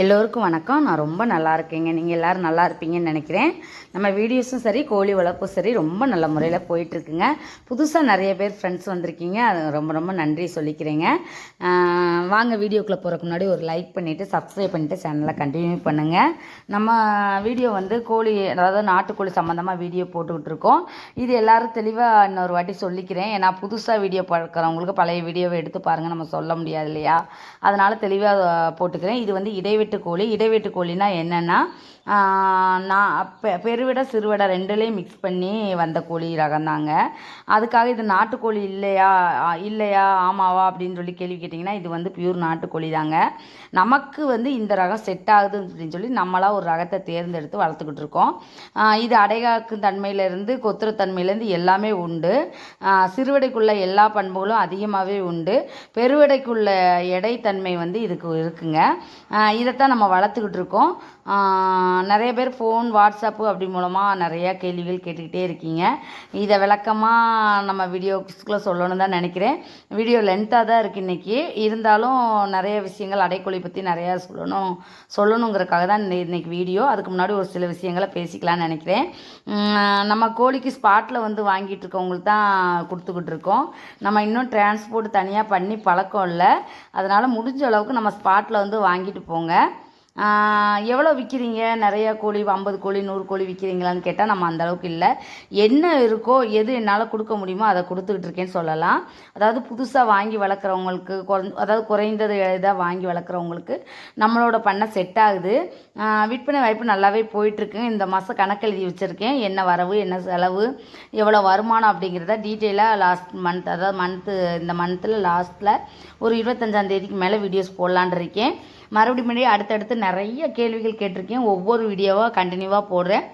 எல்லோருக்கும் வணக்கம். நான் ரொம்ப நல்லா இருக்கேங்க. நீங்கள் எல்லோரும் நல்லா இருப்பீங்கன்னு நினைக்கிறேன். நம்ம வீடியோஸும் சரி கோழி வளர்ப்பும் சரி ரொம்ப நல்ல முறையில் போயிட்டுருக்குங்க. புதுசாக நிறைய பேர் ஃப்ரெண்ட்ஸ் வந்திருக்கீங்க. அது ரொம்ப ரொம்ப நன்றி சொல்லிக்கிறேங்க. வாங்க வீடியோக்குள்ளே போகிறக்கு முன்னாடி ஒரு லைக் பண்ணிவிட்டு சப்ஸ்கிரைப் பண்ணிவிட்டு சேனலை கண்டினியூ பண்ணுங்கள் நம்ம வீடியோ வந்து கோழி அதாவது நாட்டுக்கோழி சம்மந்தமாக வீடியோ போட்டுக்கிட்டு இருக்கோம். இது எல்லாரும் தெளிவாக இன்னொரு வாட்டி சொல்லிக்கிறேன். ஏன்னா புதுசாக வீடியோ பார்க்குறவங்களுக்கு பழைய வீடியோவை எடுத்து பாருங்கள் நம்ம சொல்ல முடியாது இல்லையா? அதனால் தெளிவாக போட்டுக்கிறேன். இது வந்து இடைவெளி கோழி இடைவெட்டு கோழினா என்னென்னா நான் பெ- பெருவிட சிறுவிட ரெண்டுலேயும் மிக்ஸ் பண்ணி வந்த கோழி ரகந்தாங்க அதுக்காக இது நாட்டுக்கோழி இல்லையா இல்லையா ஆமாவா அப்படின்னு சொல்லி கேள்வி கேட்டிங்கன்னா இது வந்து பியூர் நாட்டுக்கோழி தாங்க நமக்கு வந்து இந்த ரகம் செட் ஆகுது அப்படின்னு சொல்லி நம்மளாக ஒரு ரகத்தை தேர்ந்தெடுத்து வளர்த்துக்கிட்டு இருக்கோம். இது அடைகாக்கும் தன்மையிலேருந்து கொத்துற தன்மையிலேருந்து எல்லாமே உண்டு. ஆ, சிறுவிடைக்குள்ள எல்லா பண்புகளும் அதிகமாகவே உண்டு. பெருவிடைக்குள்ள எடைத்தன்மை வந்து இதுக்கு இருக்குங்க. இதைத்தான் நம்ம வளர்த்துக்கிட்டு இருக்கோம். நிறைய பேர் ஃபோன் வாட்ஸ்அப்பு அப்படி மூலமாக நிறையா கேள்விகள் கேட்டுக்கிட்டே இருக்கீங்க. இதை விளக்கமாக நம்ம வீடியோஸ்குள்ளே சொல்லணும்னு தான் நினைக்கிறேன். வீடியோ லென்த்தாக தான் இருக்குது இன்றைக்கி இருந்தாலும் நிறைய விஷயங்கள் அடைக்கொழி பற்றி நிறையா சொல்லணும் சொல்லணுங்கிறக்காக தான் இன்னை- இன்னைக்கு வீடியோ. அதுக்கு முன்னாடி ஒரு சில விஷயங்களை பேசிக்கலாம்னு நினைக்கிறேன். நம்ம கோழிக்கு ஸ்பாட்டில் வந்து வாங்கிட்டு இருக்கவங்களுக்கு தான் கொடுத்துக்கிட்டு இருக்கோம். நம்ம இன்னும் டிரான்ஸ்போர்ட் தனியாக பண்ணி பழக்கம் இல்லை. அதனால் முடிஞ்ச அளவுக்கு நம்ம ஸ்பாட்டில் வந்து வாங்கிட்டு போங்க. எவ்வளோ விற்கிறீங்க நிறையா கோழி ஐம்பது கோழி நூறு கோழி விற்கிறீங்களான்னு கேட்டால் நம்ம அந்தளவுக்கு இல்லை. என்ன இருக்கோ எது என்னால் கொடுக்க முடியுமோ அதை கொடுத்துக்கிட்டு இருக்கேன்னு சொல்லலாம். அதாவது புதுசாக வாங்கி வளர்க்குறவங்களுக்கு குறைஞ்ச அதாவது குறைந்தது இதாக வாங்கி வளர்க்குறவங்களுக்கு நம்மளோட பண்ணை செட் ஆகுது. விற்பனை வாய்ப்பு நல்லாவே போயிட்டுருக்கு. இந்த மாதம் கணக்கு எழுதி வச்சுருக்கேன். என்ன வரவு என்ன செலவு எவ்வளோ வருமானம் அப்படிங்கிறத டீட்டெயிலாக லாஸ்ட் மந்த் அதாவது மந்த்து இந்த மந்த்தில் லாஸ்ட்டில் ஒரு இருபத்தஞ்சாந்தேதிக்கு மேலே வீடியோஸ் போடலான் இருக்கேன். மறுபடியும் மறுபடியும் அடுத்தடுத்து நிறைய கேள்விகள் கேட்டிருக்கேன். ஒவ்வொரு வீடியோவாக கண்டினியூவாக போடுறேன்.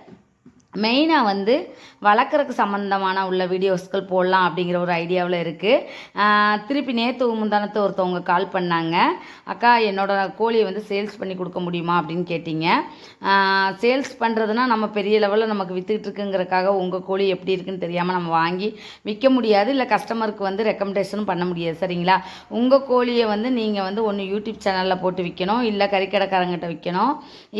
மெயினாக வந்து வளர்க்குறக்கு சம்மந்தமான உள்ள வீடியோஸ்கள் போடலாம் அப்படிங்கிற ஒரு ஐடியாவில் இருக்குது திருப்பி நேற்று முந்தானத்து ஒருத்தவங்க கால் பண்ணாங்க. அக்கா என்னோட கோழியை வந்து சேல்ஸ் பண்ணி கொடுக்க முடியுமா? அப்படின்னு கேட்டிங்க. சேல்ஸ் பண்ணுறதுனா நம்ம பெரிய லெவலில் நமக்கு விற்றுக்கிட்டு இருக்குங்கிறக்காக உங்கள் கோழி எப்படி இருக்குன்னு தெரியாமல் நம்ம வாங்கி விற்க முடியாது. இல்லை கஸ்டமருக்கு வந்து ரெக்கமெண்டேஷனும் பண்ண முடியாது. சரிங்களா? உங்கள் கோழியை வந்து நீங்கள் வந்து ஒன்று யூடியூப் சேனலில் போட்டு விற்கணும் இல்லை கறிக்கடைக்காரங்கிட்ட விற்கணும்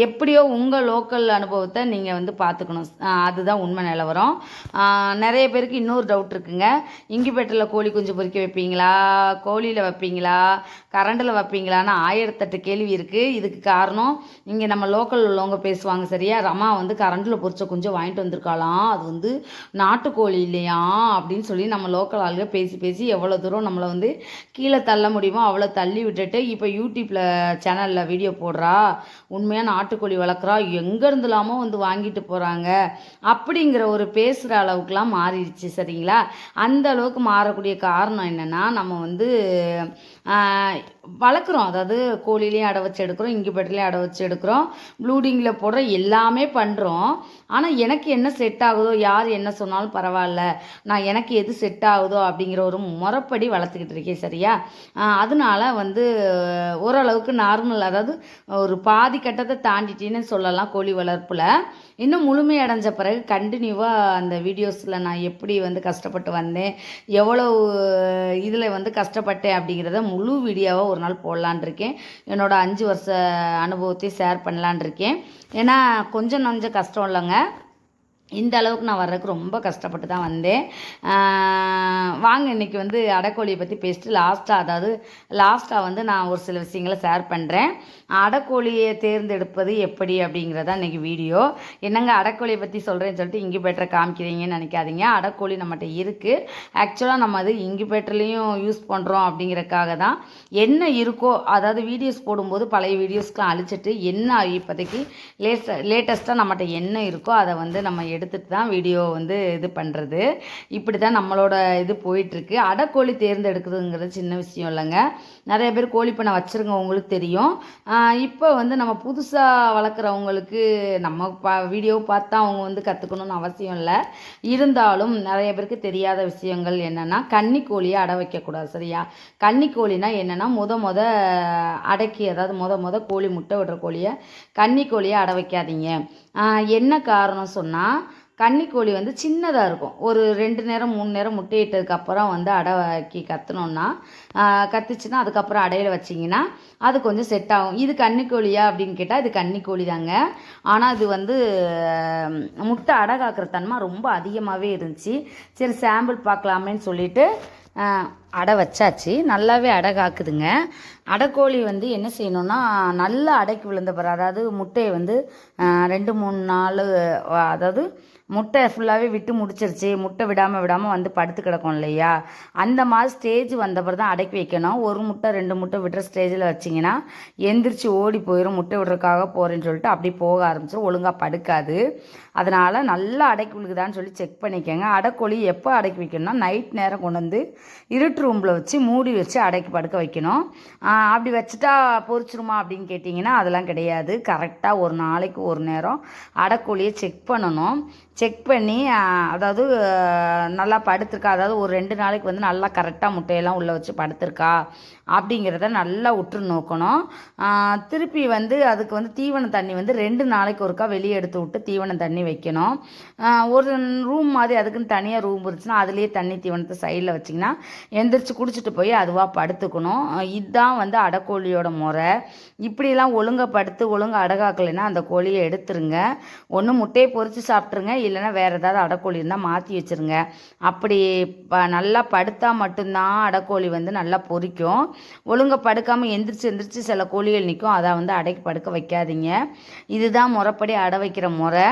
எப்படியோ உங்கள் லோக்கல் அனுபவத்தை நீங்கள் வந்து பார்த்துக்கணும் அதுதான் உண்மை நிலவரம். நிறைய பேருக்கு இன்னொரு டவுட் இருக்குங்க. இங்கிபேட்டரில் கோழி குஞ்சு பொறிக்க வைப்பீங்களா? கோழியில் வைப்பீங்களா? கரண்டில் வைப்பீங்களான்னு ஆயிரத்தெட்டு கேள்வி இருக்குது இதுக்கு காரணம் இங்கே நம்ம லோக்கல் உள்ளவங்க பேசுவாங்க சரியா? ரமா வந்து கரண்டில் பொறிச்ச குஞ்சு வாங்கிட்டு வந்திருக்காளாம். அது வந்து நாட்டுக்கோழி இல்லையா? அப்படின்னு சொல்லி நம்ம லோக்கல் ஆளுங்க பேசி பேசி எவ்வளோ தூரம் நம்மளை வந்து கீழே தள்ள முடியுமோ அவ்வளோ தள்ளி விட்டுட்டு இப்போ யூடியூப்பில் சேனலில் வீடியோ போடுறா. உண்மையாக நாட்டுக்கோழி வளர்க்குறா. எங்கேருந்துலாமோ வந்து வாங்கிட்டு போகிறாங்க அப்படிங்கிற ஒரு பேசுகிற அளவுக்குலாம் மாறிடுச்சு சரிங்களா? அந்த அளவுக்கு மாறக்கூடிய காரணம் என்னென்னா நம்ம வந்து வளர்க்குறோம். அதாவது கோழிலையும் அடை வச்சு எடுக்கிறோம் இங்கிபெட்டர்லேயும் அடை வச்சு எடுக்கிறோம். ப்ளூடிங்கில் போடுற எல்லாமே பண்ணுறோம் ஆனால் எனக்கு என்ன செட் ஆகுதோ யார் என்ன சொன்னாலும் பரவாயில்ல. நான் எனக்கு எது செட் ஆகுதோ அப்படிங்கிற ஒரு முறைப்படி வளர்த்துக்கிட்டு இருக்கேன் சரியா? அதனால வந்து ஓரளவுக்கு நார்மல் அதாவது ஒரு பாதி கட்டத்தை தாண்டிட்டேன்னு சொல்லலாம் கோழி வளர்ப்பில். இன்னும் முழுமையடைஞ்ச பிறகு கண்டினியூவாக அந்த வீடியோஸில் நான் எப்படி வந்து கஷ்டப்பட்டு வந்தேன் எவ்வளவு இதில் வந்து கஷ்டப்பட்டேன் அப்படிங்கிறத முழு வீடியோவாக ஒரு நாள் போடலான் இருக்கேன் என்னோடய அஞ்சு வருஷ அனுபவத்தை ஷேர் பண்ணலான் இருக்கேன் ஏன்னா கொஞ்சம் கொஞ்சம் கஷ்டம் இல்லைங்க. இந்த அளவுக்கு நான் வர்றதுக்கு ரொம்ப கஷ்டப்பட்டு தான் வந்தேன். வாங்க இன்னைக்கு வந்து அடைக்கோழியை பற்றி பேசிட்டு லாஸ்ட்டாக அதாவது லாஸ்ட்டாக வந்து நான் ஒரு சில விஷயங்களை ஷேர் பண்ணுறேன் அடைக்கோழியை தேர்ந்தெடுப்பது எப்படி அப்படிங்கிறதா இன்றைக்கி வீடியோ. என்னங்க அடைக்கோழியை பற்றி சொல்கிறேன்னு சொல்லிட்டு இங்கிபேட்டரை காமிக்கிறீங்கன்னு நினைக்காதீங்க. அடைக்கோழி நம்மகிட்ட இருக்குது ஆக்சுவலாக நம்ம அது இங்கிபேட்டர்லேயும் யூஸ் பண்ணுறோம் அப்படிங்கிறக்காக தான். என்ன இருக்கோ அதாவது வீடியோஸ் போடும்போது பழைய வீடியோஸ்க்கெலாம் அழிச்சிட்டு என்ன இப்போதைக்கு லேஸ்ட் லேட்டஸ்ட்டாக நம்மகிட்ட என்ன இருக்கோ அதை வந்து நம்ம எடுத்துகிட்டு தான் வீடியோ வந்து இது பண்ணுறது இப்படி தான் நம்மளோட இது போயிட்டுருக்கு அடைக்கோழி தேர்ந்தெடுக்குதுங்கிறது சின்ன விஷயம் இல்லைங்க. நிறைய பேர் கோழி பண்ணை வச்சுருங்க உங்களுக்கு தெரியும். இப்போ வந்து நம்ம புதுசாக வளர்க்குறவங்களுக்கு நம்ம பா வீடியோ பார்த்து அவங்க வந்து கற்றுக்கணும்னு அவசியம் இல்லை. இருந்தாலும் நிறைய பேருக்கு தெரியாத விஷயங்கள் என்னென்னா கன்னி கோழியை அடை வைக்கக்கூடாது சரியா? கன்னி கோழினா என்னென்னா முத முத அடக்கி அதாவது முத முத கோழி முட்டை விடுற கோழியை கன்னி கோழியை அடை வைக்காதீங்க. என்ன காரணம் சொன்னால் கன்னிக்கோழி வந்து சின்னதாக இருக்கும். ஒரு ரெண்டு நேரம் மூணு நேரம் முட்டையிட்டதுக்கு அப்புறம் வந்து அடை வைக்கி கற்றுனோன்னா கத்துச்சுன்னா அதுக்கப்புறம் அடையில் வச்சிங்கன்னா அது கொஞ்சம் செட் ஆகும். இது கன்னிக்கோழியா அப்படின்னு கேட்டால் இது கன்னிக்கோழி தாங்க. ஆனால் இது வந்து முட்டை அடை காக்கிற தன்மை ரொம்ப அதிகமாகவே இருந்துச்சு. சரி சாம்பிள் பார்க்கலாமேன்னு சொல்லிட்டு அடை வச்சாச்சு. நல்லாவே அடை காக்குதுங்க. அடைக்கோழி வந்து என்ன செய்யணும்னா நல்லா அடைக்கு விழுந்த பிறகு அதாவது முட்டையை வந்து ரெண்டு மூணு நாள் அதாவது முட்டை ஃபுல்லாகவே விட்டு முடிச்சிருச்சு. முட்டை விடாமல் விடாமல் வந்து படுத்து கிடக்கும் இல்லையா? அந்த மாதிரி ஸ்டேஜ் வந்தப்பறம் தான் அடக்கி வைக்கணும். ஒரு முட்டை ரெண்டு முட்டை விடுற ஸ்டேஜில் வச்சிங்கன்னா எந்திரிச்சு ஓடி போயிடும் முட்டை விடுறதுக்காக போகிறேன்னு சொல்லிட்டு அப்படி போக ஆரம்பிச்சிடும் ஒழுங்காக படுக்காது. அதனால் நல்லா அடக்கி விழுகுதான்னு சொல்லி செக் பண்ணிக்கோங்க. அடைக்கோழி எப்போ அடக்கி வைக்கணும்னா நைட் நேரம் கொண்டு வந்து இருட்டு ரூமில் வச்சு மூடி வச்சு அடக்கி படுக்க வைக்கணும். அப்படி வச்சுட்டா பொறிச்சிருமா அப்படின்னு கேட்டிங்கன்னா அதெல்லாம் கிடையாது. கரெக்டாக ஒரு நாளைக்கு ஒரு நேரம் அடைக்கோழியை செக் பண்ணணும். செக் பண்ணி அதாவது நல்லா படுத்திருக்கா அதாவது ஒரு ரெண்டு நாளைக்கு வந்து நல்லா கரெக்டாக முட்டையெல்லாம் உள்ளே வச்சு படுத்திருக்கா அப்படிங்கிறத நல்லா உற்று நோக்கணும். திருப்பி வந்து அதுக்கு வந்து தீவன தண்ணி வந்து ரெண்டு நாளைக்கு ஒருக்கா வெளியே எடுத்து விட்டு தீவன தண்ணி வைக்கணும். ஒரு ரூம் மாதிரி அதுக்குன்னு தனியாக ரூம் இருந்துச்சுன்னா அதுலேயே தண்ணி தீவனத்தை சைடில் வச்சிங்கன்னா எந்திரிச்சு குடிச்சிட்டு போய் அதுவாக படுத்துக்கணும். இதுதான் வந்து அடக்கோழியோட முறை. இப்படிலாம் ஒழுங்கா படுத்து ஒழுங்காக அடகாக்கலைன்னா அந்த கோழியை எடுத்துருங்க. ஒன்று முட்டையை பொறித்து சாப்பிட்ருங்க இல்லைன்னா வேறு ஏதாவது அடைக்கோழி இருந்தால் மாற்றி வச்சுருங்க. அப்படி ப நல்லா படுத்தா மட்டும்தான் அடைக்கோழி வந்து நல்லா பொரிக்கும். ஒழுங்கா படுக்காமல் எந்திரிச்சு எந்திரிச்சு சில கோழிகள் நிற்கும் அதை வந்து அடைக்கு படுக்க வைக்காதீங்க. இதுதான் முறைப்படி அடை வைக்கிற முறை.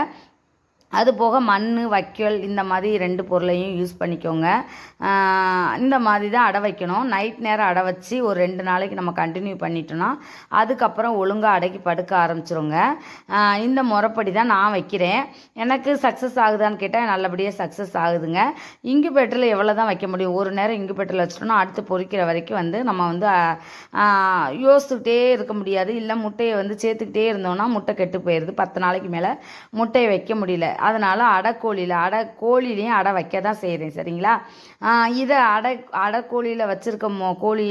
அது போக மண் வைக்கோல் இந்த மாதிரி ரெண்டு பொருளையும் யூஸ் பண்ணிக்கோங்க. இந்த மாதிரி தான் அடை வைக்கணும். நைட் நேரம் அடை வச்சு ஒரு ரெண்டு நாளைக்கு நம்ம கண்டினியூ பண்ணிட்டோம்னா அதுக்கப்புறம் ஒழுங்காக அடைக்கி படுக்க ஆரம்பிச்சிருங்க. இந்த முறைப்படி தான் நான் வைக்கிறேன். எனக்கு சக்ஸஸ் ஆகுதான்னு கேட்டால் நல்லபடியாக சக்ஸஸ் ஆகுதுங்க. இங்குபேட்டரில் எவ்வளோ தான் வைக்க முடியும்? ஒரு நேரம் இங்குபேட்டரில் வச்சிட்டோம்னா அடுத்து பொறிக்கிற வரைக்கும் வந்து நம்ம வந்து யோசிச்சுக்கிட்டே இருக்க முடியாது. இல்லை முட்டையை வந்து சேர்த்துக்கிட்டே இருந்தோம்னா முட்டை கெட்டு போயிடுது பத்து நாளைக்கு மேலே முட்டையை வைக்க முடியல. அதனால் அடைக்கோழியில் அடை கோழிலையும் அடை வைக்க தான் செய்கிறேன் சரிங்களா இதை அடை அடைக்கோழியில் வச்சுருக்க மோ கோழி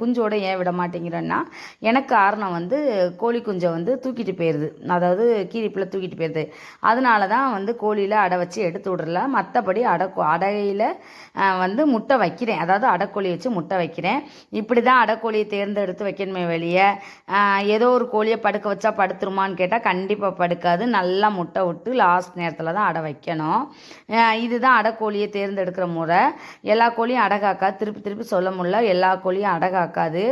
குஞ்சோடு ஏன் விட மாட்டேங்கிறேன்னா எனக்கு காரணம் வந்து கோழி குஞ்சை வந்து தூக்கிட்டு போயிடுது அதாவது கீரிப்பில் தூக்கிட்டு போயிடுது அதனால தான் வந்து கோழியில் அடை வச்சு எடுத்து விட்றல மற்றபடி அடை அடையில் வந்து முட்டை வைக்கிறேன். அதாவது அடைக்கோழி வச்சு முட்டை வைக்கிறேன். இப்படி தான் அடைக்கோழியை தேர்ந்தெடுத்து வைக்கணுமே வெளியே. ஏதோ ஒரு கோழியை படுக்க வச்சா படுத்துருமான்னு கேட்டால் கண்டிப்பாக படுக்காது. நல்லா முட்டை விட்டு லாஸ்ட் நேரத்தில் தான் அடை வைக்கணும். இதுதான் இதுதான் அடைக்கோழியை தேர்ந்தெடுக்கிற முறை. எல்லா கோழியும் அடை காக்காது திருப்பி திருப்பி சொல்ல முடியல. எல்லா கோழியும் அடை காக்காது.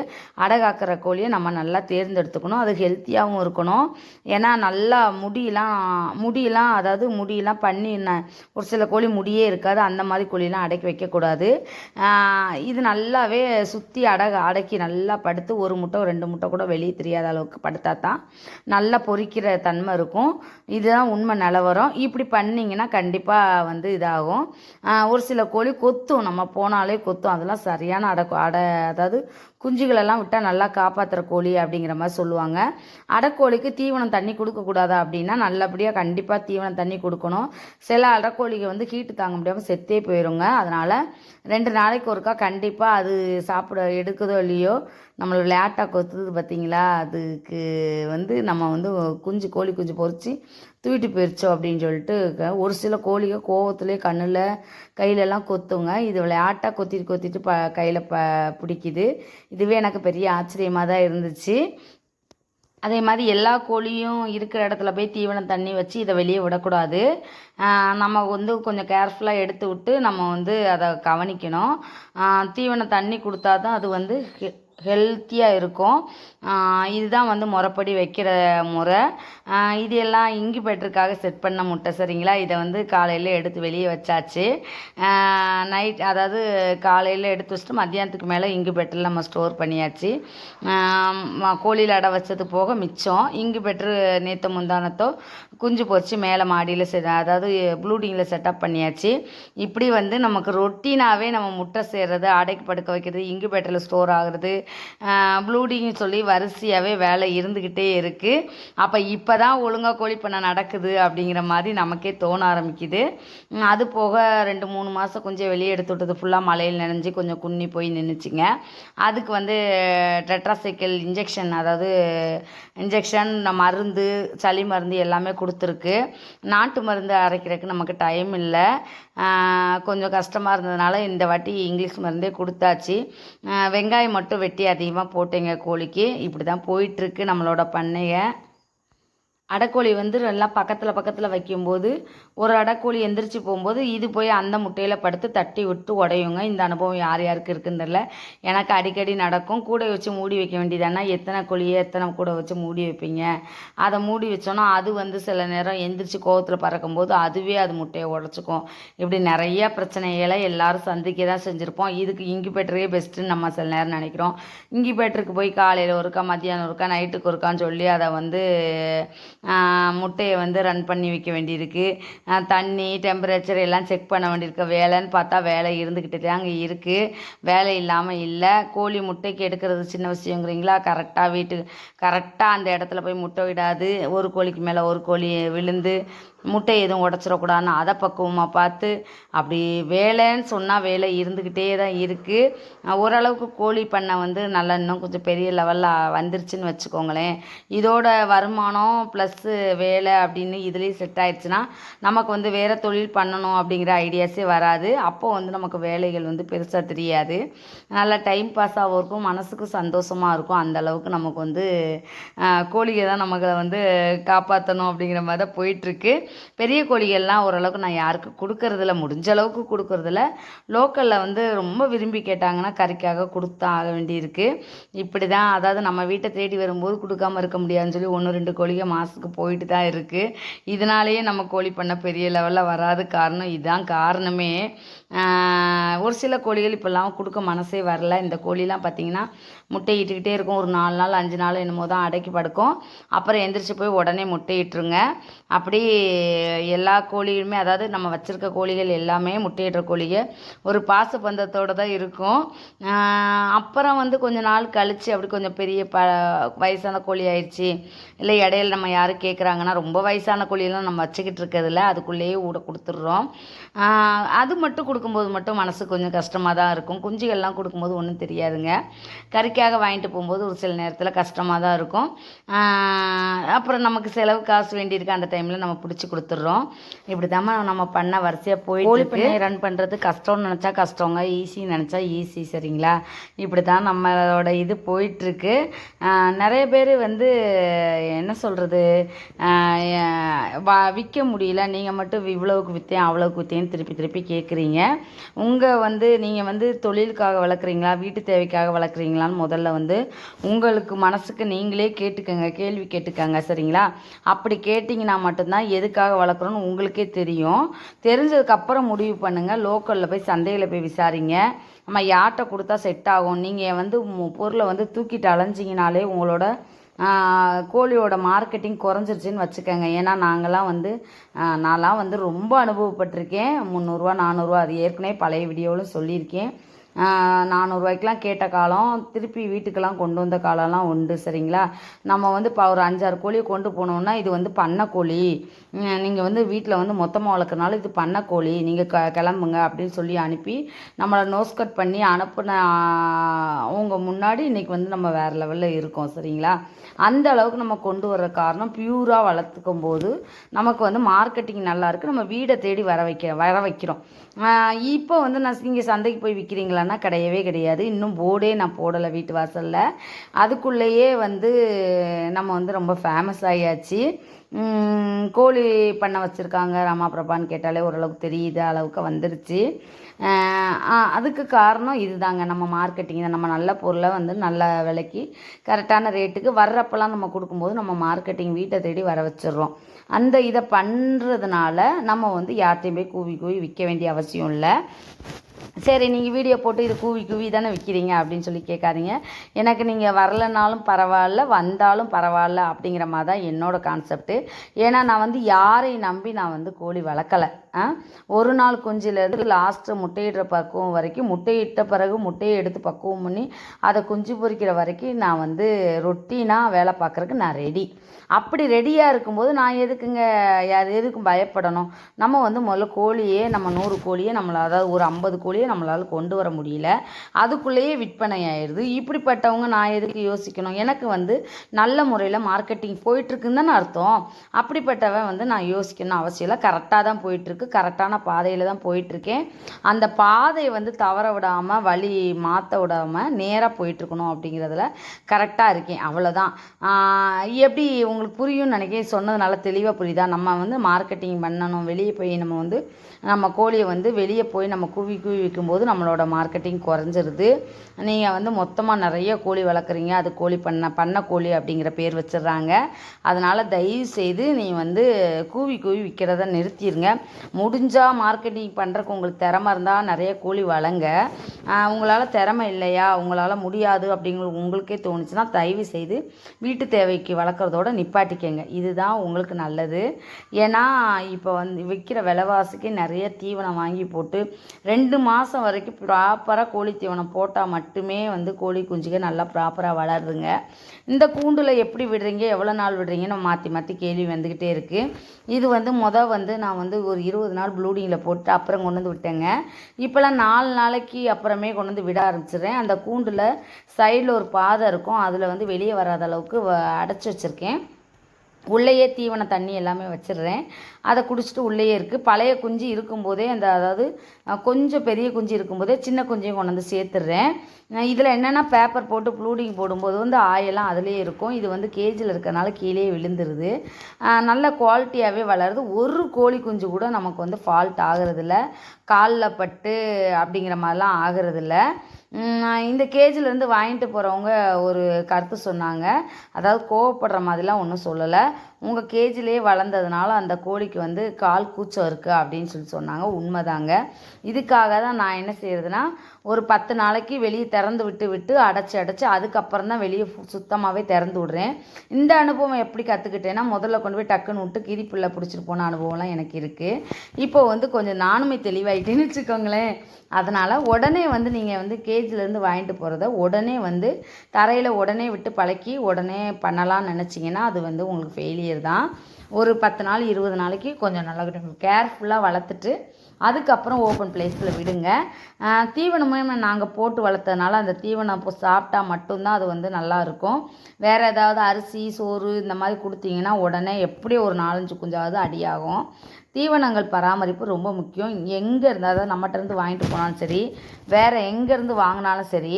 அடை காக்கிற கோழியை நம்ம நல்லா தேர்ந்தெடுத்துக்கணும். அது ஹெல்த்தியாகவும் இருக்கணும். ஏன்னா நல்லா முடியெலாம் முடியெலாம் அதாவது முடியெலாம் பண்ணி ஒரு சில கோழி முடியே இருக்காது. அந்த மாதிரி கோழிலாம் அடக்கி வைக்கக்கூடாது. இது நல்லாவே சுற்றி அடக அடக்கி நல்லா படுத்து ஒரு முட்டை ரெண்டு முட்டை கூட வெளியே தெரியாத அளவுக்கு படுத்தா தான் நல்லா பொறிக்கிற தன்மை இருக்கும். இதுதான் உண்மை நிலவரம். இப்படி பண்ணிங்கன்னா கண்டிப்பாக வந்து இதாகும். ஒரு சில கோழி கொத்தும். நம்ம போனாலே கொத்தும். அதெல்லாம் சரியான அடை அடை அதாவது குஞ்சுகளெல்லாம் விட்டால் நல்லா காப்பாற்றுற கோழி அப்படிங்கிற மாதிரி சொல்லுவாங்க. அடைக்கோழிக்கு தீவனம் தண்ணி கொடுக்கக்கூடாதா அப்படின்னா நல்லபடியாக கண்டிப்பாக தீவனம் தண்ணி கொடுக்கணும். சில அடைக்கோழிக்கு வந்து ஹீட்டு தாங்க முடியாமல் செத்தே போயிருங்க. அதனால் ரெண்டு நாளைக்கு ஒருக்கா கண்டிப்பாக அது சாப்பிட எடுக்குதோ இல்லையோ நம்மளை லேட்டாக கொத்துது பார்த்தீங்களா அதுக்கு வந்து நம்ம வந்து குஞ்சு கோழி குஞ்சு பொறிச்சு தூக்கிட்டு போயிருச்சோம் அப்படின்னு சொல்லிட்டு ஒரு சில கோழிக கோவத்துலேயே கண்ணில் கையிலெல்லாம் கொத்துங்க. இது விளையாட்டாக கொத்திட்டு கொத்திட்டு ப கையில் ப பிடிக்குது. இதுவே எனக்கு பெரிய ஆச்சரியமாக தான் இருந்துச்சு. அதே மாதிரி எல்லா கோழியும் இருக்கிற இடத்துல போய் தீவனம் தண்ணி வச்சு இதை வெளியே விடக்கூடாது. நம்ம வந்து கொஞ்சம் கேர்ஃபுல்லாக எடுத்து விட்டு நம்ம வந்து அதை கவனிக்கணும். தீவனம் தண்ணி கொடுத்தா தான் அது வந்து ஹெல்த்தியாக இருக்கும். இதுதான் வந்து முறைப்படி வைக்கிற முறை. இது எல்லாம் இங்குபேட்டருக்காக செட் பண்ண முட்டை சரிங்களா? இதை வந்து காலையில் எடுத்து வெளியே வச்சாச்சு. நைட் அதாவது காலையில் எடுத்து வச்சுட்டு மத்தியானத்துக்கு மேலே இங்குபேட்டரில் நம்ம ஸ்டோர் பண்ணியாச்சு. ம- கோழியில் அடை வச்சது போக மிச்சம். இங்குபேட்டர் நேற்று முந்தானத்தோ குஞ்சு பொறிச்சு மேலே மாடியில் செ அதாவது ப்ளூடிங்கில் செட்டப் பண்ணியாச்சு. இப்படி வந்து நமக்கு ரொட்டீனாகவே நம்ம முட்டை செய்கிறது அடைக்கு படுக்க வைக்கிறது இங்குபேட்டரில் ஸ்டோர் ஆகுறது ப்ளூடிங்னு சொல்லி வரிசையாகவே வேலை இருந்துக்கிட்டே இருக்குது அப்போ இப்போ தான் ஒழுங்காக கோழி பண்ணை நடக்குது அப்படிங்கிற மாதிரி நமக்கே தோண ஆரம்பிக்குது. அது போக ரெண்டு மூணு மாதம் கொஞ்சம் வெளியே எடுத்து விட்டது. ஃபுல்லாக மழையில் நினைஞ்சு கொஞ்சம் குன்னி போய் நின்றுச்சுங்க அதுக்கு வந்து டெட்ராசைக்கிள் இன்ஜெக்ஷன் அதாவது இன்ஜெக்ஷன் மருந்து சளி மருந்து எல்லாமே கொடுத்துருக்கு. நாட்டு மருந்து அரைக்கிறதுக்கு நமக்கு டைம் இல்லை. கொஞ்சம் கஷ்டமாக இருந்ததுனால இந்த வாட்டி இங்கிலீஷ் மருந்தே கொடுத்தாச்சு. வெங்காயம் மட்டும் வெட்டி அதிகமாக போட்டேங்க கோழிக்கு. இப்படி தான் போயிட்டுருக்கு நம்மளோட பண்ணையை. அடைக்கோழி வந்து நல்லா பக்கத்தில் பக்கத்தில் வைக்கும்போது ஒரு அடைக்கோழி எந்திரிச்சு போகும்போது இது போய் அந்த முட்டையில் படுத்து தட்டி விட்டு உடையுங்க. இந்த அனுபவம் யார் யாருக்கு இருக்குன்னு தெரில எனக்கு அடிக்கடி நடக்கும். கூடை வச்சு மூடி வைக்க வேண்டியதானா? எத்தனை கோழியை எத்தனை கூடை வச்சு மூடி வைப்பீங்க? அதை மூடி வச்சோன்னா அது வந்து சில நேரம் எந்திரிச்சு கோவத்தில் பறக்கும்போது அதுவே அது முட்டையை உடச்சிக்கும். இப்படி நிறைய பிரச்சனைகளை எல்லாரும் சந்திக்க தான் செஞ்சுருப்போம். இதுக்கு இங்கிபேட்டரே பெஸ்ட்டுன்னு நம்ம சில நேரம் நினைக்கிறோம். இங்கிபேட்டருக்கு போய் காலையில் ஒருக்கா மத்தியானம் ஒருக்கா நைட்டுக்கு ஒருக்கான்னு சொல்லி அதை வந்து முட்டையை வந்து ரன் பண்ணி வைக்க வேண்டியிருக்கு. தண்ணி டெம்பரேச்சர் எல்லாம் செக் பண்ண வேண்டியிருக்கு. வேலைன்னு பார்த்தா வேலை இருந்துக்கிட்டு தாங்க இருக்குது வேலை இல்லாமல் இல்லை. கோழி முட்டைக்கு எடுக்கிறது சின்ன விஷயங்கிறீங்களா? கரெக்டாக வீட்டுக்கு கரெக்டாக அந்த இடத்துல போய் முட்டை விடாது. ஒரு கோழிக்கு மேலே ஒரு கோழி விழுந்து முட்டை எதுவும் உடச்சிடக்கூடாதுன்னு அதை பக்குவமாக பார்த்து அப்படி வேலைன்னு சொன்னால் வேலை இருந்துக்கிட்டே தான் இருக்குது ஓரளவுக்கு கோழி பண்ணை வந்து நல்லா இன்னும் கொஞ்சம் பெரிய லெவலில் வந்துருச்சுன்னு வச்சுக்கோங்களேன். இதோட வருமானம் ப்ளஸ்ஸு வேலை அப்படின்னு இதுலேயும் செட் ஆயிடுச்சுன்னா நமக்கு வந்து வேறு தொழில் பண்ணணும் அப்படிங்கிற ஐடியாஸே வராது. அப்போ வந்து நமக்கு வேலைகள் வந்து பெருசாக தெரியாது. நல்லா டைம் பாஸாகவும் இருக்கும் மனசுக்கு சந்தோஷமாக இருக்கும். அந்தளவுக்கு நமக்கு வந்து கோழியை தான் நமக்கு வந்து காப்பாற்றணும் அப்படிங்கிற மாதிரி தான் போயிட்டுருக்கு பெரிய கோழிகள்லாம் ஓரளவுக்கு நான் யாருக்கு கொடுக்கறதில்ல முடிஞ்ச அளவுக்கு கொடுக்கறதில்ல. லோக்கலில் வந்து ரொம்ப விரும்பி கேட்டாங்கன்னா கறிக்காக கொடுத்தா ஆக வேண்டியிருக்கு. இப்படி தான் அதாவது நம்ம வீட்டை தேடி வரும்போது கொடுக்காம இருக்க முடியாதுன்னு சொல்லி ஒன்று ரெண்டு கோழிகள் மாதத்துக்கு போயிட்டு தான் இருக்குது இதனாலேயே நம்ம கோழி பண்ண பெரிய லெவலில் வராது காரணம் இதுதான் காரணமே. ஒரு சில கோழிகள் இப்போல்லாம் கொடுக்க மனசே வரல. இந்த கோழிலாம் பார்த்தீங்கன்னா முட்டை இட்டுக்கிட்டே இருக்கும். ஒரு நாலு நாள் அஞ்சு நாள் என்னமோ தான் அடக்கி படுக்கும். அப்புறம் எந்திரிச்சு போய் உடனே முட்டை இட்டுருங்க. அப்படி எல்லா கோழிகளுமே அதாவது நம்ம வச்சுருக்க கோழிகள் எல்லாமே முட்டையிடுற கோழிக ஒரு பாச பந்தத்தோடு தான் இருக்கும். அப்புறம் வந்து கொஞ்ச நாள் கழித்து அப்படி கொஞ்சம் பெரிய ப வயசான கோழி ஆயிடுச்சு. இல்லை இடையில நம்ம யாரும் கேட்குறாங்கன்னா ரொம்ப வயசான கோழியெல்லாம் நம்ம வச்சுக்கிட்டு இருக்கிறதுல அதுக்குள்ளேயே ஊட கொடுத்துட்றோம். அது மட்டும் கொடுக்க கொடுக்கும்போது மட்டும் மனசு கொஞ்சம் கஷ்டமாக தான் இருக்கும். குஞ்சுகள்லாம் கொடுக்கும்போது ஒன்றும் தெரியாதுங்க. கறிக்காக வாங்கிட்டு போகும்போது ஒரு சில நேரத்தில் கஷ்டமாக தான் இருக்கும். அப்புறம் நமக்கு செலவு காசு வேண்டியிருக்கு. அந்த டைமில் நம்ம பிடிச்சி கொடுத்துட்றோம். இப்படி நம்ம பண்ண வரிசையாக போய் கோழி பண்ணை ரன் பண்ணுறது கஷ்டம்னு நினச்சா கஷ்டங்க. ஈஸின்னு நினச்சா ஈஸி சரிங்களா? இப்படி தான் நம்மளோட இது போயிட்டுருக்கு. நிறைய பேர் வந்து என்ன சொல்கிறது விற்க முடியல. நீங்கள் மட்டும் இவ்வளவுக்கு விற்றேன் அவ்வளவுக்கு விற்றேன்னு திருப்பி திருப்பி கேட்குறீங்க உங்கள் வந்து நீங்கள் வந்து தொழிலுக்காக வளர்க்குறீங்களா? வீட்டு தேவைக்காக வளர்க்குறீங்களான்னு முதல்ல வந்து உங்களுக்கு மனசுக்கு நீங்களே கேட்டுக்கோங்க கேள்வி கேட்டுக்கோங்க சரிங்களா? அப்படி கேட்டிங்கன்னா மட்டும்தான் எதுக்காக வளர்க்குறோன்னு உங்களுக்கே தெரியும். தெரிஞ்சதுக்கப்புறம் முடிவு பண்ணுங்கள் லோக்கலில் போய் சந்தையில் போய் விசாரிங்க. நம்ம யார்கிட்ட கொடுத்தா செட் ஆகும்? நீங்கள் வந்து பொருளை வந்து தூக்கிட்டு அலைஞ்சிங்கனாலே உங்களோட கோழியோட மார்க்கெட்டிங் குறைஞ்சிருச்சின்னு வச்சுக்கோங்க. ஏன்னா நாங்கள்லாம் வந்து நான்லாம் வந்து ரொம்ப அனுபவப்பட்டிருக்கேன். முந்நூறுரூவா நானூறுரூவா அது ஏற்கனவே பழைய வீடியோவில் சொல்லியிருக்கேன். நானூறுரூவாய்க்கெலாம் கேட்ட காலம் திருப்பி வீட்டுக்கெல்லாம் கொண்டு வந்த காலம்லாம் உண்டு சரிங்களா? நம்ம வந்து இப்போ ஒரு அஞ்சாறு கோழியை கொண்டு போனோம்னா இது வந்து பண்ணைக்கோழி நீங்கள் வந்து வீட்டில் வந்து மொத்தமாக வளர்க்குறனால இது பண்ணைக்கோழி நீங்கள் க கிளம்புங்க அப்படின்னு சொல்லி அனுப்பி நம்மளை நோஸ் கட் பண்ணி அனுப்புன அவங்க முன்னாடி இன்றைக்கி வந்து நம்ம வேறு லெவலில் இருக்கோம் சரிங்களா? அந்த அளவுக்கு நம்ம கொண்டு வர காரணம் பியூராக வளர்த்துக்கும் போது நமக்கு வந்து மார்க்கெட்டிங் நல்லாயிருக்கு நம்ம வீடை தேடி வர வைக்க வர வைக்கிறோம். இப்போ வந்து நான் நீங்கள் சந்தைக்கு போய் விற்கிறீங்களான்னா கிடையவே கிடையாது. இன்னும் போர்டே நான் போடலை வீட்டு வாசலில். அதுக்குள்ளேயே வந்து நம்ம வந்து ரொம்ப ஃபேமஸ் ஆகியாச்சு கோழி பண்ணை வச்சுருக்காங்க ராமாபிரபான்னு கேட்டாலே ஓரளவுக்கு தெரியுது அளவுக்கு வந்துருச்சு. அதுக்கு காரணம் இதுதாங்க. நம்ம மார்க்கெட்டிங் தான். நம்ம நல்ல பொருளை வந்து நல்ல விலைக்கு கரெக்டான ரேட்டுக்கு வர்றப்பெல்லாம் நம்ம கொடுக்கும்போது நம்ம மார்க்கெட்டிங் வீட்டை தேடி வர வச்சிடுறோம். அந்த இதை பண்ணுறதுனால நம்ம வந்து யார்கிட்டையும் போய் கூவி கூவி விற்க வேண்டிய அவசியம் இல்லை. சரி நீங்கள் வீடியோ போட்டு இது கூவி கூவி தானே விற்கிறீங்க அப்படின்னு சொல்லி கேட்காதீங்க. எனக்கு நீங்கள் வரலனாலும் பரவாயில்ல வந்தாலும் பரவாயில்ல அப்படிங்கிற மாதிரி தான் என்னோட கான்செப்ட்டு ஏன்னா நான் வந்து யாரையும் நம்பி நான் வந்து கோழி வளர்க்கலை. ஆ? ஒரு நாள் குஞ்சிலேருந்து லாஸ்ட்டு முட்டையிடுற பக்குவம் வரைக்கும் முட்டையிட்ட பிறகு முட்டையை எடுத்து பக்குவம் பண்ணி அதை குஞ்சு பொரிக்கிற வரைக்கும் நான் வந்து ரொட்டீனாக வேலை பார்க்குறக்கு நான் ரெடி அப்படி ரெடியாக இருக்கும்போது நான் எதுக்குங்க யார் எதுக்கும் பயப்படணும்? நம்ம வந்து முதல்ல கோழியே நம்ம நூறு கோழியே நம்மளை அதாவது ஒரு ஐம்பது கோழி கோழியே நம்மளால் கொண்டு வர முடியல. அதுக்குள்ளேயே விற்பனை ஆயிடுது இப்படிப்பட்டவங்க நான் எதுக்கு யோசிக்கணும்? எனக்கு வந்து நல்ல முறையில் மார்க்கெட்டிங் போயிட்டுருக்குன்னு தானே அர்த்தம். அப்படிப்பட்டவன் வந்து நான் யோசிக்கணும் அவசியம் இல்லை. கரெக்டாக தான் போயிட்டுருக்கு. கரெக்டான பாதையில் தான் போயிட்டுருக்கேன். அந்த பாதையை வந்து தவற விடாமல் வழி மாற்ற விடாமல் நேராக போயிட்டுருக்கணும் அப்படிங்கிறதுல கரெக்டாக இருக்கேன். அவ்வளோதான் எப்படி உங்களுக்கு புரியும்னு நினைக்கிறேன். சொன்னதுனால தெளிவாக புரியுதா? நம்ம வந்து மார்க்கெட்டிங் பண்ணணும். வெளியே போய் நம்ம வந்து நம்ம கோழியை வந்து வெளியே போய் நம்ம குவி குவி விற்கும்போது நம்மளோட மார்க்கெட்டிங் குறைஞ்சிருது. நீங்கள் வந்து மொத்தமாக நிறைய கோழி வளர்க்குறீங்க. அது கோழி பண்ண பண்ண கோழி அப்படிங்கிற பேர் வச்சிடுறாங்க. அதனால் தயவு செய்து நீ வந்து கூவி கூவி விற்கிறத நிறுத்திடுங்க. முடிஞ்சால் மார்க்கெட்டிங் பண்ணுறக்கு உங்களுக்கு திறமை இருந்தால் நிறைய கோழி வளங்க உங்களால் திறமை இல்லையா? உங்களால் முடியாது அப்படிங்கிற உங்களுக்கே தோணுச்சுன்னா தயவு செய்து வீட்டு தேவைக்கு வளர்க்குறதோட நிப்பாட்டிக்கங்க. இதுதான் உங்களுக்கு நல்லது. ஏன்னா இப்போ வந்து விற்கிற விலைவாசிக்கு நிறைய தீவனம் வாங்கி போட்டு ரெண்டு மாதம் வரைக்கும் ப்ராப்பராக கோழி தீவனம் போட்டால் மட்டுமே வந்து கோழி குஞ்சுகள் நல்லா ப்ராப்பராக வளருதுங்க. இந்த கூண்டில் எப்படி விடுறீங்க எவ்வளோ நாள் விடுறீங்கன்னு மாற்றி மாற்றி கேள்வி வந்துக்கிட்டே இருக்குது இது வந்து மொதல் வந்து நான் வந்து ஒரு இருபது நாள் ப்ளூடிங்கில் போட்டு அப்புறம் கொண்டு வந்து விட்டேங்க. இப்போலாம் நாலு நாளைக்கு அப்புறமே கொண்டு வந்து விட ஆரம்பிச்சிடுறேன். அந்த கூண்டில் சைடில் ஒரு பாதை இருக்கும். அதில் வந்து வெளியே வராத அளவுக்கு அடைச்சி வச்சுருக்கேன். உள்ளேயே தீவன தண்ணி எல்லாமே வச்சிடுறேன். அதை குடிச்சிட்டு உள்ளேயே இருக்குது பழைய குஞ்சு இருக்கும்போதே அந்த அதாவது கொஞ்சம் பெரிய குஞ்சு இருக்கும்போதே சின்ன குஞ்சையும் கொண்டு வந்து சேர்த்துடுறேன். இதில் என்னென்னா பேப்பர் போட்டு ப்ளூடிங் போடும்போது வந்து ஆயெல்லாம் அதிலே இருக்கும். இது வந்து கேஜில் இருக்கிறனால கீழே விழுந்துருது. நல்ல குவாலிட்டியாகவே வளருது. ஒரு கோழி குஞ்சு கூட நமக்கு வந்து ஃபால்ட் ஆகிறதில்ல. காலில் பட்டு அப்படிங்கிற மாதிரிலாம் ஆகிறதில்ல. இந்த கேஜிலேருந்து வாங்கிட்டு போகிறவங்க ஒரு கருத்து சொன்னாங்க. அதாவது கோவப்படுற மாதிரிலாம் ஒன்றும் சொல்லலை. உங்கள் கேஜிலே வளர்ந்ததுனால அந்த கோழிக்கு வந்து கால் கூச்சம் இருக்குது அப்படின்னு சொல்லி சொன்னாங்க. உண்மைதாங்க. இதுக்காக தான் நான் என்ன செய்கிறதுனா ஒரு பத்து நாளைக்கு வெளியே திறந்து விட்டு விட்டு அடைச்சி அடைச்சி அதுக்கப்புறம் தான் வெளியே சுத்தமாகவே திறந்து விடுறேன். இந்த அனுபவம் எப்படி கற்றுக்கிட்டேன்னா முதல்ல கொண்டு போய் டக்குன்னு விட்டு கிரிப்புள்ள பிடிச்சிட்டு போன அனுபவம்லாம் எனக்கு இருக்குது இப்போ வந்து கொஞ்சம் நானுமே தெளிவாயிட்டேன்னு வச்சுக்கோங்களேன். அதனால் உடனே வந்து நீங்கள் வந்து கேஜிலேருந்து வாங்கிட்டு போகிறத உடனே வந்து தரையில் உடனே விட்டு பழக்கி உடனே பண்ணலாம்னு நினச்சிங்கன்னா அது வந்து உங்களுக்கு ஃபெயிலியர் தான் ஒரு பத்து நாள் இருபது நாளைக்கு கொஞ்சம் நல்லா கேர்ஃபுல்லாக வளர்த்துட்டு அதுக்கப்புறம் ஓப்பன் பிளேஸில் விடுங்க. தீவனமே நாங்கள் போட்டு வளர்த்ததுனால அந்த தீவனம் இப்போ சாப்பிட்டா மட்டும்தான் அது வந்து நல்லாயிருக்கும் வேறு ஏதாவது அரிசி சோறு இந்த மாதிரி கொடுத்தீங்கன்னா உடனே எப்படி ஒரு நாலஞ்சு குஞ்சாவது அடியாகும். தீவனங்கள் பராமரிப்பு ரொம்ப முக்கியம். எங்கே இருந்தால் தான் நம்மகிட்டருந்து வாங்கிட்டு போனாலும் சரி வேறு எங்கேருந்து வாங்கினாலும் சரி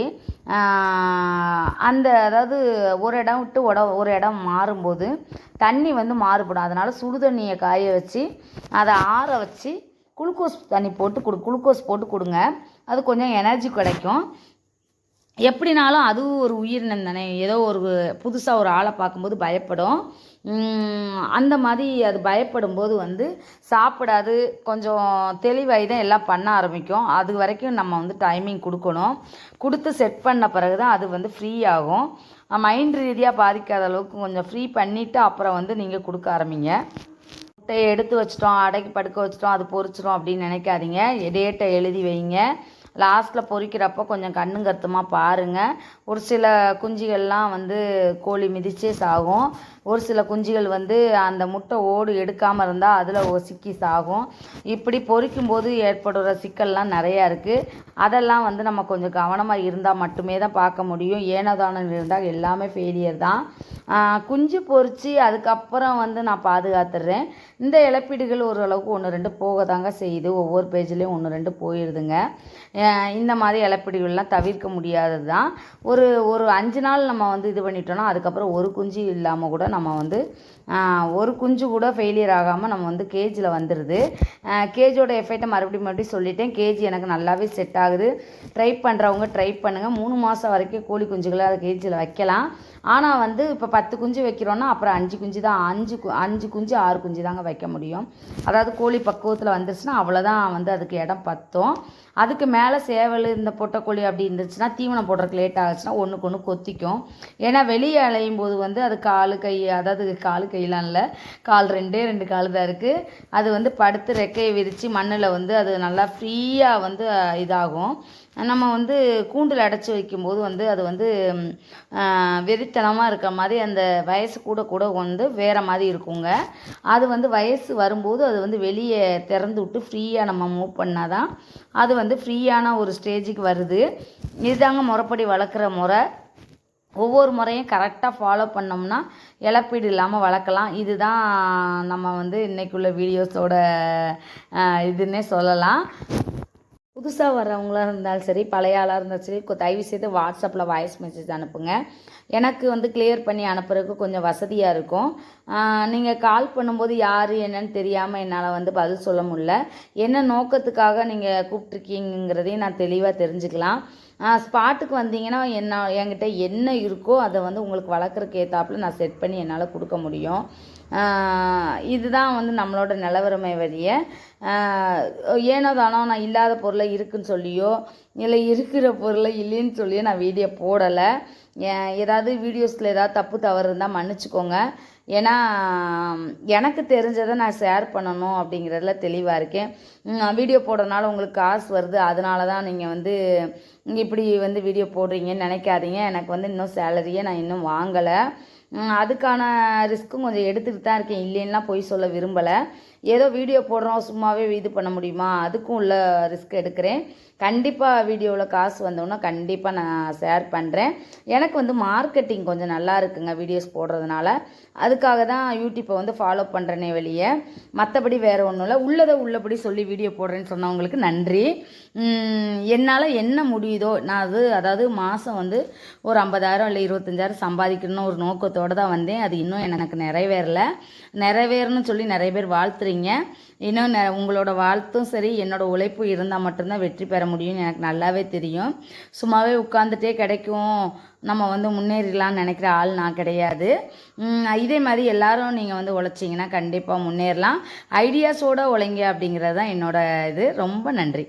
அந்த அதாவது ஒரு இடம் விட்டு உட ஒரு இடம் மாறும்போது தண்ணி வந்து மாறுபடும். அதனால் சுடு தண்ணியை காய வச்சு அதை ஆற வச்சு குளுக்கோஸ் தண்ணி போட்டு கொடு குளுக்கோஸ் போட்டு கொடுங்க. அது கொஞ்சம் எனர்ஜி கிடைக்கும். எப்படினாலும் அதுவும் ஒரு உயிரினம் தானே ஏதோ ஒரு புதுசாக ஒரு ஆளை பார்க்கும்போது பயப்படும். அந்த மாதிரி அது பயப்படும் போது வந்து சாப்பிடாது. கொஞ்சம் தெளிவாகி தான் எல்லாம் பண்ண ஆரம்பிக்கும். அது வரைக்கும் நம்ம வந்து டைமிங் கொடுக்கணும். கொடுத்து செட் பண்ண பிறகு தான் அது வந்து ஃப்ரீ ஆகும். மைண்ட் ரீதியாக பாதிக்காத அளவுக்கு கொஞ்சம் ஃப்ரீ பண்ணிவிட்டு அப்புறம் வந்து நீங்கள் கொடுக்க ஆரம்பிங்க. முட்டையை எடுத்து வச்சிட்டோம் அடைக்கி படுக்க வச்சிட்டோம் அது பொறிச்சிடும் அப்படின்னு நினைக்காதீங்க. டேட்டை எழுதி வைங்க. லாஸ்ட்டில் பொறிக்கிறப்போ கொஞ்சம் கண்ணு கருத்துமாக பாருங்கள் ஒரு சில குஞ்சுகள்லாம் வந்து கோழி மிதிச்சே சாகும். ஒரு சில குஞ்சுகள் வந்து அந்த முட்டை ஓடு எடுக்காமல் இருந்தால் அதில் சிக்கி சாகும். இப்படி பொறிக்கும் போது ஏற்படுற சிக்கல்லாம் நிறையா இருக்குது அதெல்லாம் வந்து நம்ம கொஞ்சம் கவனமாக இருந்தால் மட்டுமே தான் பார்க்க முடியும். ஏனதானம் இருந்தால் எல்லாமே ஃபெயிலியர் தான். குஞ்சு பொறிச்சு அதுக்கப்புறம் வந்து நான் பாதுகாத்துடுறேன் இந்த இழப்பீடுகள் ஓரளவுக்கு ஒன்று ரெண்டு போக தாங்க செய்யுது. ஒவ்வொரு பேஜ்லேயும் ஒன்று ரெண்டு போயிடுதுங்க இந்த மாதிரி இழப்பீடுகள்லாம் தவிர்க்க முடியாதது தான் ஒரு ஒரு அஞ்சு நாள் நம்ம வந்து இது பண்ணிட்டோம்னா அதுக்கப்புறம் ஒரு குஞ்சு இல்லாமல் கூட நம்ம வந்து ஒரு குஞ்சு கூட ஃபெயிலியர் ஆகாமல் நம்ம வந்து கேஜில் வந்துடுது கேஜோட எஃபெக்ட்டை மறுபடியும் மறுபடியும் சொல்லிட்டேன். கேஜி எனக்கு நல்லாவே செட் ஆகுது. ட்ரை பண்ணுறவங்க ட்ரை பண்ணுங்கள் மூணு மாதம் வரைக்கும் கோழி குஞ்சுகளை அதை கேஜியில் வைக்கலாம். ஆனால் வந்து இப்போ பத்து குஞ்சு வைக்கிறோன்னா அப்புறம் அஞ்சு குஞ்சு தான் அஞ்சு கு அஞ்சு குஞ்சு ஆறு குஞ்சு தாங்க வைக்க முடியும். அதாவது கோழி பக்குவத்தில் வந்துருச்சுன்னா அவ்வளோதான் வந்து அதுக்கு இடம் பத்தும். அதுக்கு மேலே சேவல் இந்த பொட்டக்கோழி அப்படி இருந்துச்சுன்னா தீவனம் போடுறதுக்கு லேட் ஆச்சுன்னா ஒன்றுக்கு ஒன்று கொத்திக்கும். ஏன்னா வெளியே அலையும் போது வந்து அது கால் கை அதாவது காலுக்கு கையெல்லாம் இல்லை கால் ரெண்டே ரெண்டு கால் தான் இருக்குது அது வந்து படுத்து ரெக்கையை விரித்து மண்ணில் வந்து அது நல்லா ஃப்ரீயாக வந்து இதாகும். நம்ம வந்து கூண்டில் அடைச்சி வைக்கும்போது வந்து அது வந்து வெறித்தனமாக இருக்க மாதிரி அந்த வயசு கூட கூட வந்து வேறு மாதிரி இருக்குங்க. அது வந்து வயசு வரும்போது அது வந்து வெளியே திறந்து விட்டு ஃப்ரீயாக நம்ம மூவ் பண்ணால் தான் அது வந்து ஃப்ரீயான ஒரு ஸ்டேஜுக்கு வருது. இதுதாங்க முறைப்படி வளர்க்குற முறை. ஒவ்வொரு முறையும் கரெக்டாக ஃபாலோ பண்ணோம்னா இழப்பீடு இல்லாமல் வளர்க்கலாம். இதுதான் நம்ம வந்து இன்றைக்குள்ள வீடியோஸோட இதுன்னே சொல்லலாம். புதுசாக வர்றவங்களாக இருந்தாலும் சரி பழைய ஆளாக இருந்தாலும் சரி தயவு செய்து வாட்ஸ்அப்பில் வாய்ஸ் மெசேஜ் அனுப்புங்க. எனக்கு வந்து கிளியர் பண்ணி அனுப்புறதுக்கு கொஞ்சம் வசதியாக இருக்கும். நீங்கள் கால் பண்ணும்போது யார் என்னன்னு தெரியாமல் என்னால் வந்து பதில் சொல்ல முடில என்ன நோக்கத்துக்காக நீங்கள் கூப்பிட்ருக்கீங்கிறதையும் நான் தெளிவாக தெரிஞ்சுக்கலாம். ஸ்பாட்டுக்கு வந்தீங்கன்னா என்ன என்கிட்ட என்ன இருக்கோ அதை வந்து உங்களுக்கு வளர்க்குறக்கு ஏற்றாப்புல நான் செட் பண்ணி என்னால் கொடுக்க முடியும். இதுதான் வந்து நம்மளோட நிலவரமை வழிய. ஏனோ தானோ நான் இல்லாத பொருளை இருக்குன்னு சொல்லியோ இல்லை இருக்கிற பொருளை இல்லைன்னு சொல்லியோ நான் வீடியோ போடலை. ஏதாவது வீடியோஸில் ஏதாவது தப்பு தவறு இருந்தால் மன்னிச்சுக்கோங்க. ஏன்னா எனக்கு தெரிஞ்சதை நான் ஷேர் பண்ணணும் அப்படிங்கிறதுல தெளிவாக இருக்கேன். வீடியோ போடுறதுனால உங்களுக்கு காசு வருது. அதனால தான் நீங்கள் வந்து இப்படி வந்து வீடியோ போடுறீங்கன்னு நினைக்காதீங்க. எனக்கு வந்து இன்னும் சேலரியே நான் இன்னும் வாங்கலை. அதுக்கான ரிஸ்க்கும் கொஞ்சம் எடுத்துக்கிட்டு தான் இருக்கேன். இல்லைன்னுலாம் போய் சொல்ல விரும்பலை. ஏதோ வீடியோ போடுறோம் சும்மாவே இது பண்ண முடியுமா? அதுக்கும் உள்ள ரிஸ்க் எடுக்கிறேன். கண்டிப்பாக வீடியோவில் காசு வந்தோன்னா கண்டிப்பாக நான் ஷேர் பண்ணுறேன் எனக்கு வந்து மார்க்கெட்டிங் கொஞ்சம் நல்லா இருக்குங்க வீடியோஸ் போடுறதுனால. அதுக்காக தான் யூடியூப்பை வந்து ஃபாலோ பண்ணுறேனே வெளியே. மற்றபடி வேறு ஒன்றும் இல்லை. உள்ளதை உள்ளபடி சொல்லி வீடியோ போடுறேன்னு சொன்னவங்களுக்கு நன்றி. என்னால் என்ன முடியுதோ நான் அது அதாவது மாதம் வந்து ஒரு ஐம்பதாயிரம் இல்லை இருபத்தஞ்சாயிரம் சம்பாதிக்கணும்னு ஒரு நோக்கத்தோடு தான் வந்தேன். அது இன்னும் எனக்கு நிறைவேறல. நிறைவேறணும்னு சொல்லி நிறைய பேர் வாழ்த்துறீங்க. இன்னும் நெ- உங்களோட வாழ்த்தும் சரி என்னோட உழைப்பு இருந்தால் மட்டும்தான் வெற்றி பெற முடியும்னு எனக்கு நல்லாவே தெரியும். சும்மாவே உட்காந்துட்டே கிடைக்கும். நம்ம வந்து முன்னேறிடலாம்னு நினைக்கிற ஆள் நான் கிடையாது. இதே மாதிரி எல்லாரும் நீங்கள் வந்து உழைச்சிங்கன்னா கண்டிப்பாக முன்னேறலாம். ஐடியாஸோடு உழைங்க அப்படிங்கிறது தான் என்னோட இது. ரொம்ப நன்றி.